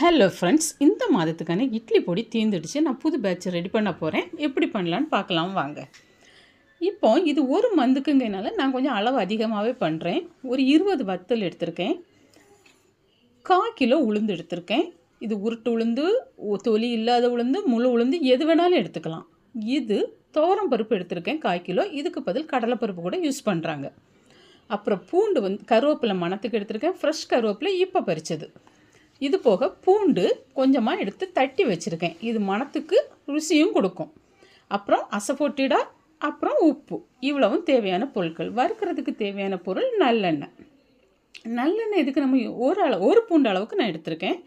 Hello friends இந்த மாதத்துக்கான இட்லி பொடி தீர்ந்துடுச்சு நான் புது பேட்ச் ரெடி பண்ண போகிறேன் எப்படி பண்ணலான்னு பார்க்கலாம் வாங்க. இப்போ இது ஒரு மந்துக்குங்கனால நான் கொஞ்சம் அளவு அதிகமாகவே பண்ணுறேன் ஒரு இருபது வத்தல் எடுத்திருக்கேன். கால் கிலோ உளுந்து எடுத்திருக்கேன். இது உருட்டு உளுந்து தொலி இல்லாத உளுந்து முழு உளுந்து எது வேணாலும் எடுத்துக்கலாம். இது துவரம் பருப்பு எடுத்திருக்கேன் கால் கிலோ. இதுக்கு பதில் கடலைப்பருப்பு கூட யூஸ் பண்ணுறாங்க அப்புறம் பூண்டு வந்து கருவேப்பிலை மணத்துக்கு எடுத்திருக்கேன். ஃப்ரெஷ் கருவேப்பிலை இப்போ பறித்தது இது போக பூண்டு கொஞ்சமாக எடுத்து தட்டி வச்சுருக்கேன். இது மணத்துக்கு ருசியும் கொடுக்கும். அப்புறம் அசஃபோட்டிடா அப்புறம் உப்பு. இவ்வளவும் தேவையான பொருட்கள். வறுக்கிறதுக்கு தேவையான பொருள் நல்லெண்ணெய். நல்லெண்ணெய் இதுக்கு நம்ம ஒரு அளவு ஒரு பூண்டு அளவுக்கு நான் எடுத்திருக்கேன்.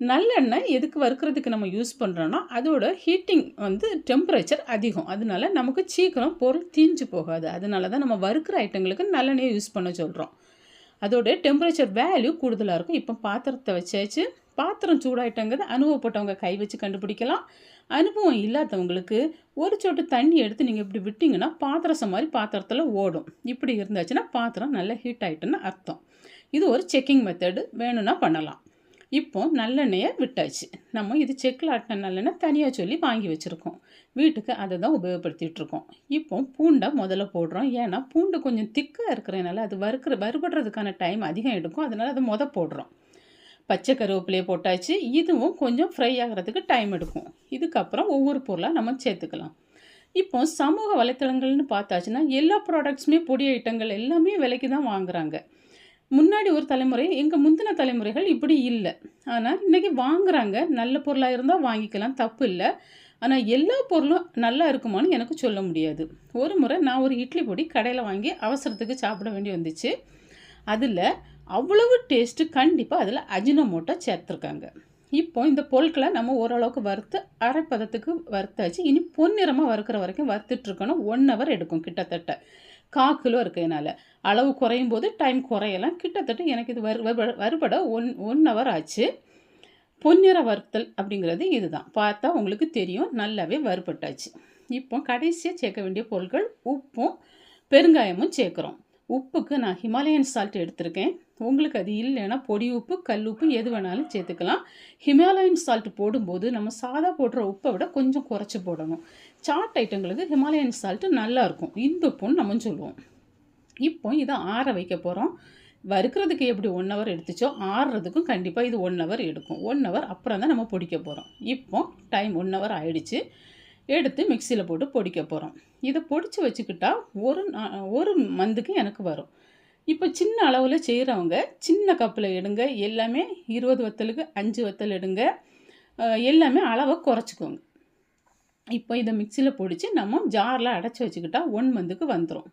நல்லெண்ணெய் எதுக்கு வறுக்கிறதுக்கு நம்ம யூஸ் பண்ணுறோன்னா அதோட ஹீட்டிங் வந்து டெம்பரேச்சர் அதிகம். அதனால நமக்கு சீக்கிரம் பொருள் தீஞ்சு போகாது. அதனால தான் நம்ம வறுக்கிற ஐட்டங்களுக்கு நல்லெண்ணெயை யூஸ் பண்ண சொல்கிறோம் அதோட டெம்பரேச்சர் வேல்யூ கூடுதலாக இருக்கும். இப்போ பாத்திரத்தை வச்சாச்சு பாத்திரம் சூடாயிட்டங்கிறது அனுபவப்பட்டவங்க கை வச்சு கண்டுபிடிக்கலாம். அனுபவம் இல்லாதவங்களுக்கு ஒரு சொட்டு தண்ணி எடுத்து நீங்கள் இப்படி விட்டிங்கன்னா பாத்திரசம் மாதிரி பாத்திரத்தில் ஓடும். இப்படி இருந்தாச்சுன்னா பாத்திரம் நல்லா ஹீட் ஆகிட்டுன்னு அர்த்தம். இது ஒரு செக்கிங் மெத்தடு வேணும்னா பண்ணலாம். இப்போ நல்லெண்ணெயை விட்டாச்சு. நம்ம இது செக்கில் ஆட்டின நல்லெண்ணெய் தனியாக சொல்லி வாங்கி வச்சுருக்கோம். வீட்டுக்கு அதை தான் உபயோகப்படுத்திகிட்டு இருக்கோம். இப்போ பூண்டை முதல்ல போடுறோம். ஏன்னா பூண்டு கொஞ்சம் திக்காக இருக்கிறதுனால அது வறுக்கிற வறுபடுறதுக்கான டைம் அதிகம் எடுக்கும். அதனால் அதை முத போடுறோம். பச்சை கருவேப்பிலையை போட்டாச்சு. இதுவும் கொஞ்சம் ஃப்ரை ஆகிறதுக்கு டைம் எடுக்கும். இதுக்கப்புறம் ஒவ்வொரு பொருளாக நம்ம சேர்த்துக்கலாம். இப்போ சமூக வலைத்தளங்கள்னு பார்த்தாச்சுன்னா எல்லா ப்ராடக்ட்ஸுமே பொடி ஐட்டங்கள் எல்லாமே விலைக்கு தான் வாங்குறாங்க. முன்னாடி ஒரு தலைமுறை எங்கள் முந்தின தலைமுறைகள் இப்படி இல்லை. ஆனால் இன்றைக்கி வாங்குறாங்க. நல்ல பொருளாக இருந்தால் வாங்கிக்கலாம். தப்பு இல்லை. ஆனால் எல்லா பொருளும் நல்லா இருக்குமான்னு எனக்கு சொல்ல முடியாது. ஒரு முறை நான் ஒரு இட்லி பொடி கடையில் வாங்கி அவசரத்துக்கு சாப்பிட வேண்டி வந்துச்சு. அதில் அவ்வளவு டேஸ்ட்டு கண்டிப்பாக அதில் அஜினமோட்டோ சேர்த்துருக்காங்க. இப்போ இந்த பொருட்களை நம்ம ஓரளவுக்கு வறுத்து அரை பதத்துக்கு வறுத்தாச்சு. இனி பொன்னிறமாக வறுக்கிற வரைக்கும் வறுத்துட்ருக்கணும் ஒன் ஹவர் எடுக்கும் கிட்டத்தட்ட. கா கிலோ இருக்கிறதுனால. அளவு குறையும் போது டைம் குறையலாம். கிட்டத்தட்ட எனக்கு இது வறு வறுபட ஒன் ஒன் ஹவர் ஆச்சு. பொன்னிற வறுத்தல் அப்படிங்கிறது இதுதான். பார்த்தா உங்களுக்கு தெரியும். நல்லாவே வறுபட்டாச்சு. இப்போ கடைசியாக சேர்க்க வேண்டிய பொருட்கள் உப்பும் பெருங்காயமும் சேர்க்குறோம். உப்புக்கு நான் ஹிமாலயன் சால்ட் எடுத்திருக்கேன். உங்களுக்கு அது இல்லைன்னா பொடி உப்பு கல் உப்பு எது வேணாலும் சேர்த்துக்கலாம். ஹிமாலயன் சால்ட் போடும்போது நம்ம சாதா போடுற உப்பை விட கொஞ்சம் குறைச்சி போடணும். சாட் ஐட்டங்களுக்கு ஹிமாலயன் சால்ட்டு நல்லாயிருக்கும். இந்த உப்புன்னு நம்ம சொல்லுவோம். இப்போ இதை ஆற வைக்க போகிறோம் வறுக்கிறதுக்கு எப்படி ஒன் ஹவர் எடுத்துச்சோ ஆறுறதுக்கும் கண்டிப்பாக இது ஒன் ஹவர் எடுக்கும். ஒன் ஹவர் அப்புறம் தான் நம்ம பிடிக்க போகிறோம் இப்போ டைம் ஒன் ஹவர் ஆயிடுச்சு. எடுத்து மிக்சியில் போட்டு பொடிக்க போகிறோம் இதை பொடித்து வச்சுக்கிட்டா ஒரு நா- ஒரு மந்துக்கு எனக்கு வரும். இப்போ சின்ன அளவில் செய்கிறவங்க சின்ன கப்பில் எடுங்க. எல்லாமே இருபது வத்தலுக்கு அஞ்சு வத்தல் எடுங்க. எல்லாமே அளவை குறைச்சிக்கோங்க. இப்போ இதை மிக்சியில் பொடித்து நம்ம ஜாரில் அடைச்சி வச்சுக்கிட்டா ஒன் மந்த்துக்கு வந்துடும்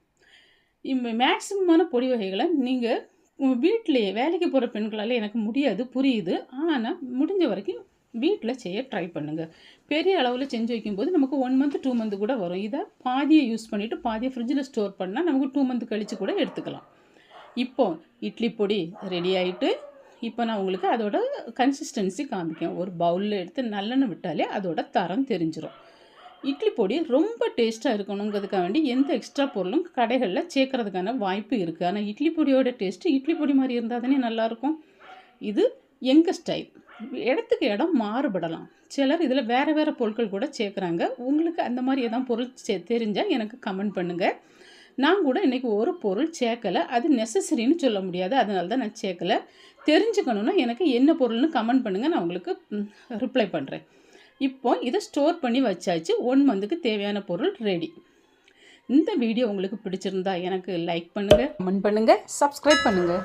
இப்போ மேக்ஸிமமான பொடி வகைகளை நீங்கள் வீட்டிலேயே வேலைக்கு போகிற பெண்களால் எனக்கு முடியாது புரியுது. ஆனால் முடிஞ்ச வரைக்கும் வீட்டில் செய்ய ட்ரை பண்ணுங்கள் பெரிய அளவில் செஞ்சு வைக்கும்போது நமக்கு ஒன் மந்த் டூ மந்த் கூட வரும். இதை பாதியை யூஸ் பண்ணிவிட்டு பாதியை ஃப்ரிட்ஜில் ஸ்டோர் பண்ணால் நமக்கு டூ மந்த் கழித்து கூட எடுத்துக்கலாம். இப்போ இட்லி பொடி ரெடி ஆகிட்டு இப்போ நான் உங்களுக்கு அதோட கன்சிஸ்டன்சி காமிக்கேன் ஒரு பவுலில் எடுத்து நல்லெண்ணெய் விட்டாலே அதோட தரம் தெரிஞ்சிடும் இட்லி பொடி ரொம்ப டேஸ்ட்டாக இருக்கணுங்கிறதுக்காக வேண்டி எந்த எக்ஸ்ட்ரா பொருளும் கடைகளில் சேர்க்கறதுக்கான வாய்ப்பு இருக்குது ஆனால் இட்லி பொடியோட டேஸ்ட்டு இட்லி பொடி மாதிரி இருந்தால் தானே நல்லாயிருக்கும் இது எங்கள் ஸ்டைல் இடத்துக்கு இடம் மாறுபடலாம். சிலர் இதில் வேறு வேறு பொருட்கள் கூட சேர்க்குறாங்க. உங்களுக்கு அந்த மாதிரி எதாவது பொருள் சே தெரிஞ்சால் எனக்கு கமெண்ட் பண்ணுங்கள் நான் கூட இன்றைக்கி ஒரு பொருள் சேர்க்கலை. அது நெசசரின்னு சொல்ல முடியாது. அதனால தான் நான் சேர்க்கலை. தெரிஞ்சுக்கணுன்னா எனக்கு என்ன பொருள்னு கமெண்ட் பண்ணுங்கள் நான் உங்களுக்கு ரிப்ளை பண்ணுறேன் இப்போ இதை ஸ்டோர் பண்ணி வச்சாச்சு. ஒன் மந்த்துக்கு தேவையான பொருள் ரெடி இந்த வீடியோ உங்களுக்கு பிடிச்சிருந்தா எனக்கு லைக் பண்ணுங்கள் கமெண்ட் பண்ணுங்கள் சப்ஸ்கிரைப் பண்ணுங்கள்